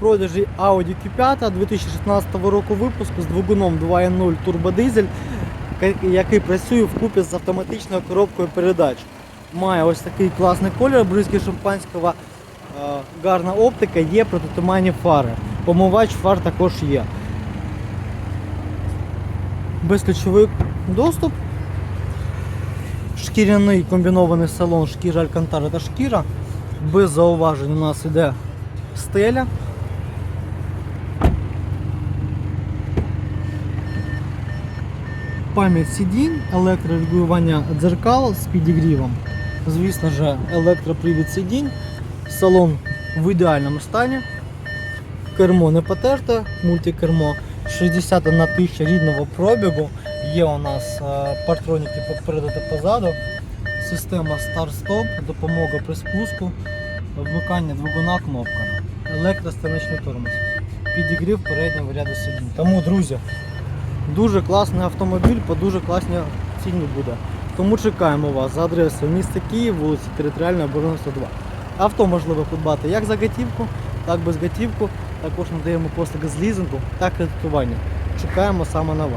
продажі Audi Q5 2016 року випуску з двигуном 2.0 турбодизель, який працює вкупі з автоматичною коробкою передач. Має ось такий класний колір, бризки шампанського, гарна оптика, є протитуманні фари. Помивач фар також є. Безключовий доступ. Шкіряний комбінований салон, шкіра Алькантара та шкіра. Без зауважень у нас іде стеля. Пам'ять сидінь, електрорегулювання дзеркал з підігрівом. Звісно ж, електропривід сидінь, салон в ідеальному стані. Кермо не потерте, мультикермо 61 тисяча рідного пробігу. Є у нас е, партроніки попереду та позаду. Система старт-стоп, допомога при спуску, вмикання двигуна кнопками, електростаничний тормоз, підігрів переднього ряду сидінь. Тому, друзі, дуже класний автомобіль по дуже класній ціні буде. Тому чекаємо вас за адресою міста Київ, вулиця Територіальна оборона 102. Авто можливо придбати як за готівку, так без готівку. Також надаємо послуги з лізингу та кредитування. Чекаємо саме на вас.